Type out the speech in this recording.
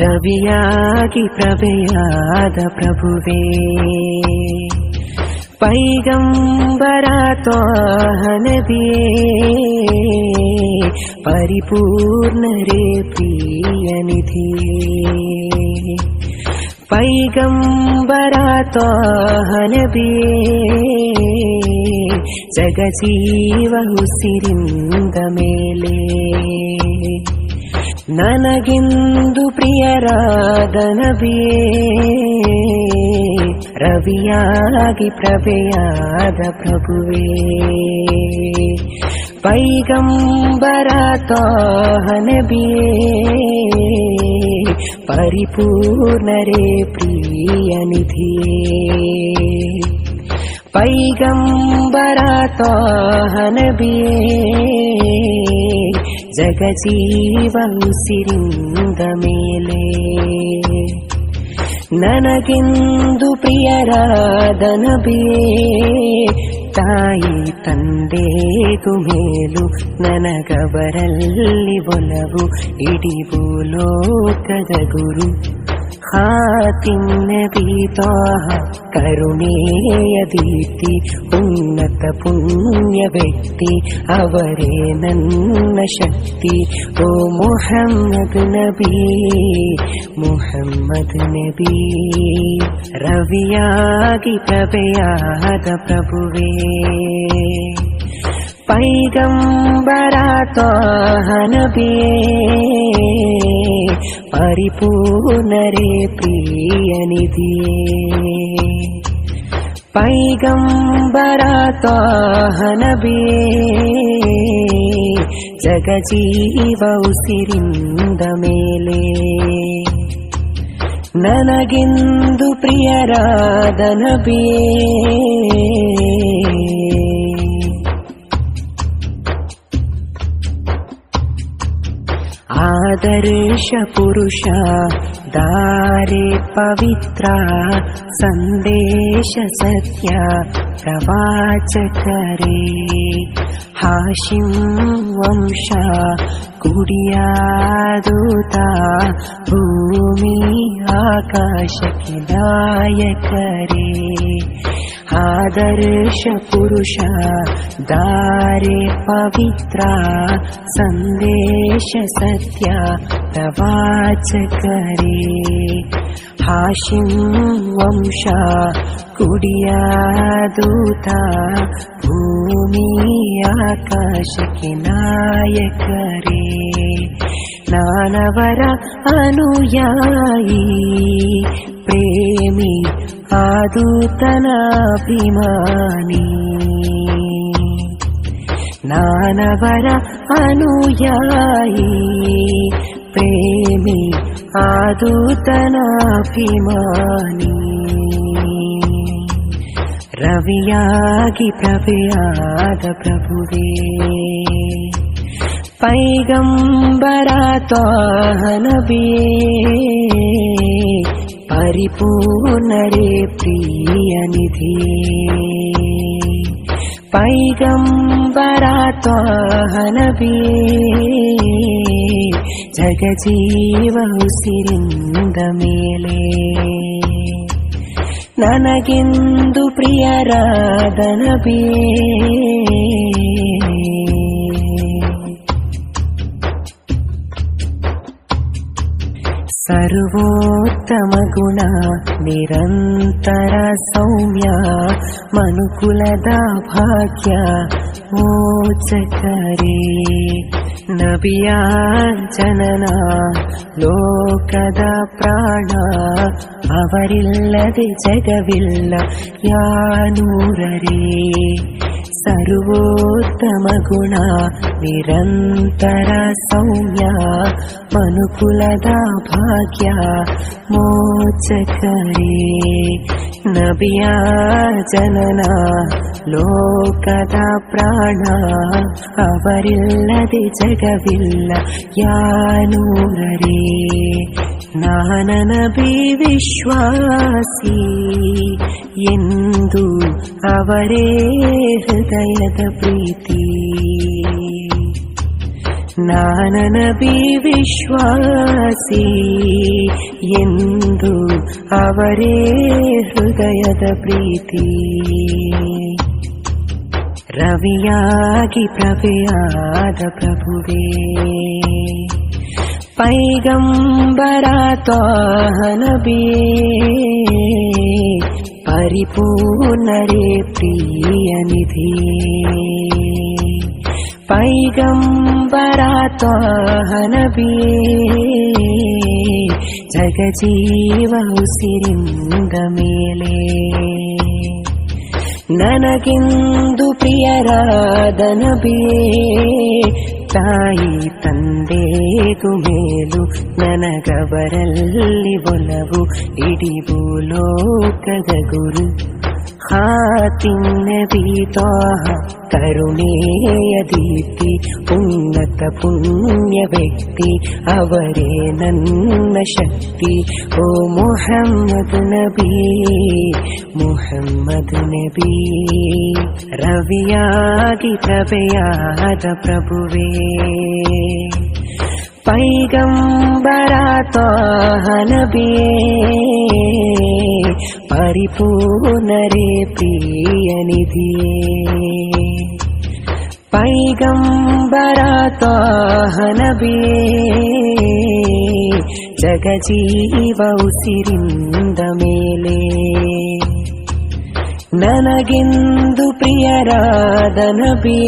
ರವಿಯಾಗಿ ಪ್ರಭೆಯಾದ ಪ್ರಭುವೇ ಪೈಗಂಬರ ತ್ವಾಹನದಿಯೇ ಪರಿಪೂರ್ಣರೇ ಪ್ರಿಯ ನಿಧಿಯೇ ಪೈಗಂಬರ ತ್ವಾಹನದಿಯೇ ಜಗಜೀವ ಉಸಿರಿಂದ ಮೇಲೆ ನನಗೆಂದು ಪ್ರಿಯರಾದನಬಿಯೇ ರವಿಯಾಗಿ ಪ್ರಭೆಯಾದ ಪ್ರಭುವೇ. ಪೈಗಂಬರ ತಾಹನಬಿಯೇ ಪರಿಪೂರ್ಣರೇ ಪ್ರಿಯನಿಧಿಯೇ ಪೈಗಂಬರ ತಾಹನಬಿಯೇ ಜಗಜೀವ ಉಸಿರಿಂದ ಮೇಲೆ. ನನಗೆಂದು ಪ್ರಿಯರಾದ ನಬಿಯೇ ತಾಯಿ ತಂದೆಗೂ ಮೇಲು ನನಗವರಲ್ಲಿ ಒಲವು ಇಡೀ ಭೂಲೋಕದ ಗುರು. ഹാത്തിൻ നബി ത്വാഹ കരുണേയ ദീപ്തി ഉന്നത പുണ്യ വ്യക്തി അവരെ നന്ന ശക്തി. ഓ മുഹമ്മദ് നബി മുഹമ്മദ് നബി റവിയാകി പ്രഭയാത പ്രഭുവേ. പൈഗംബരാ ത്വാഹ നബിയേ ಪ್ರಿಯ ನಿಧಿಯೇ ಪೈಗಂಬರ ನಬಿಯೇ ಜಗಜೀವ ಉಸಿರಿಂದ ಮೇಲೆ ನನಗೆಂದು ಪ್ರಿಯರಾದ नरेश पुरुषा। दारे पवित्रा सन्देश सत्या प्रवाचक हाशिं वंशा गुड्यादूता भूमि आकाशकिदायकरे। रे आदर्शपुरुषा दारे पवित्रा सन्देश सत्या प्रवाचकरे। ಹಾಶಿಂ ವಂಶ ಕುಡಿಯಾದೂತ ಭೂಮಿ ಆಕಾಶಕ್ಕೆ ನಾಯಕರೇ ನಾನವರ ಅನುಯಾಯಿ ಪ್ರೇಮಿ ಆದೂತನಾಭಿಮಾನಿ ನಾನವರ ಅನುಯಾಯಿ ప్రేమి ఆదూతనాభిమాని. రవియాగి ప్రవియాగ ప్రభువే. పైగంబరాతనవే పరిపూర్ణ రే प्रियनिधिये पैगम्बरा त्वाहनबिये जगजीव उसिरिन्द मेले ನನಗೆಂದು ಪ್ರಿಯರಾದನಬಿಯೇ सर्वोत्तमगुण निरन्तर सौम्या मनुकुलदा भाग्या ಭಾಗ್ಯ ಮೋಚಕರೇ ನಬಿಯ ಜನನ ಲೋಕದ ಪ್ರಾಣ ಅವರಿಲ್ಲದೆ ಜಗವಿಲ್ಲ ಯಾನೂರರೇ ಸರ್ವೋತ್ತಮ ಗುಣ ನಿರಂತರ ಸೌಮ್ಯ ಮನುಕುಲದ ಭಾಗ್ಯ ಮೋಚಕರೇ ನಬಿಯ ಜನನ ಲೋಕದ ಪ್ರಾಣ ಅವರಿಲ್ಲದೆ ಜಗವಿಲ್ಲ. ಯಾನೂರರೇ ನಾನನ ಬಿ ವಿಶ್ವಾಸಿ. ಎಂದು ಅವರೇ ಹೃದಯದ ಪ್ರೀತಿ. ನಾನನ ಬಿ ವಿಶ್ವಾಸಿ. ಎಂದು ಅವರೇ ಹೃದಯದ ಪ್ರೀತಿ. ರವಿಯಾಗಿ ಪ್ರಭೆಯಾದ ಪ್ರಭುವೇ ಪೈಗಂಬರ ತ್ವಾಹನಬಿಯೇ ಪರಿಪೂರ್ಣರೇ ಪ್ರಿಯ ನಿಧಿಯೇ ಪೈಗಂಬರ ತ್ವಾಹನಬಿಯೇ ಜಗಜೀವ ಉಸಿರಿಂದ ಮೇಲೆ ನನಗೆಂದು ಪ್ರಿಯರಾದ ನಬಿಯೇ ತಾಯಿ ತಂದೆಗೂ ಮೇಲು ನನಗವರಲ್ಲಿ ಒಲವು ಇಡೀ ಭೂಲೋಕದ ಗುರು ಹಾತಿಂ ನಬಿ ತ್ವಾಹ ಕರುಣೆಯ ದೀಪ್ತಿ ಉನ್ನತ ಪುಣ್ಯ ವ್ಯಕ್ತಿ ಅವರೇ ನನ್ನ ಶಕ್ತಿ ಓ ಮೊಹಮ್ಮದ್ ನಬಿ ಮೊಹಮ್ಮದ್ ನಬಿ ರವಿಯಾಗಿ ಪ್ರಭೆಯಾದ ಪ್ರಭುವೇ ಪೈಗಂಬರ ತ್ವಾಹನಬಿಯೇ ಪರಿಪೂರ್ಣರೇ ಪ್ರಿಯ ನಿಧಿಯೇ ಪೈಗಂಬರ ತ್ವಾಹನಬಿಯೇ ಜಗಜೀವ ಉಸಿರಿಂದ ప్రియరాధనబియే